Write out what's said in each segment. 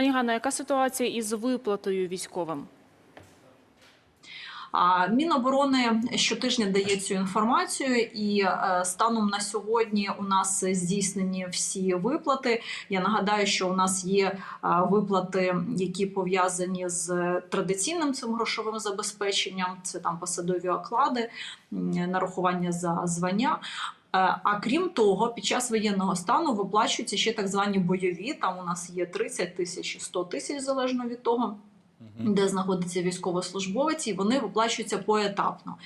Пані Ганна, яка ситуація із виплатою військовим? Міноборони щотижня дає цю інформацію, і е, станом на сьогодні у нас здійснені всі виплати. Я нагадаю, що у нас є е, виплати, які пов'язані з традиційним цим грошовим забезпеченням. Це там посадові оклади, нарахування за звання. Е, А крім того, під час воєнного стану виплачуються ще так звані бойові. Там у нас є 30 тисяч і 100 тисяч залежно від того де знаходиться військовослужбовець, і вони виплачуються поетапно.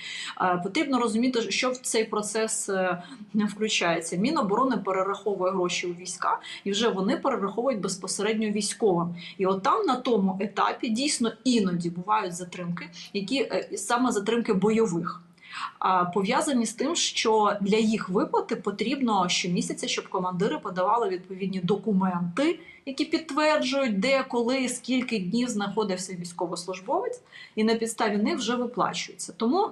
Е, Потрібно розуміти, що в цей процес не включається. Міноборони перераховує гроші у війська, і вже вони перераховують безпосередньо військовим. І от там на тому етапі дійсно іноді бувають затримки, які е, саме затримки бойових. Пов'язані з тим, що для їх виплати потрібно щомісяця, щоб командири подавали відповідні документи, які підтверджують, де, коли, скільки днів знаходився військовослужбовець, і на підставі них вже виплачується. Тому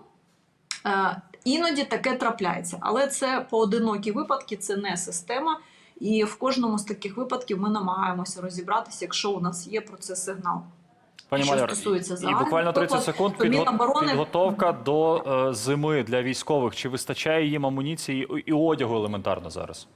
е, іноді таке трапляється, але це поодинокі випадки, це не система. І в кожному з таких випадків ми намагаємося розібратися, якщо у нас є про це сигнал. Пані Маляр, стосується і буквально 30 секунд підго- підготовка до е, зими для військових. Чи вистачає їм амуніції і, і одягу елементарно зараз?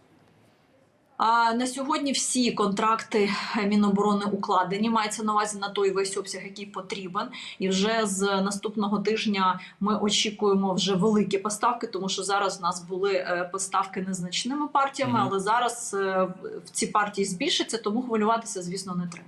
А на сьогодні всі контракти Міноборони укладені. Мається на увазі на той весь обсяг, який потрібен. І вже з наступного тижня ми очікуємо вже великі поставки, тому що зараз у нас були е, поставки незначними партіями, але зараз е, в ці партії збільшаться, тому хвилюватися, звісно, не треба.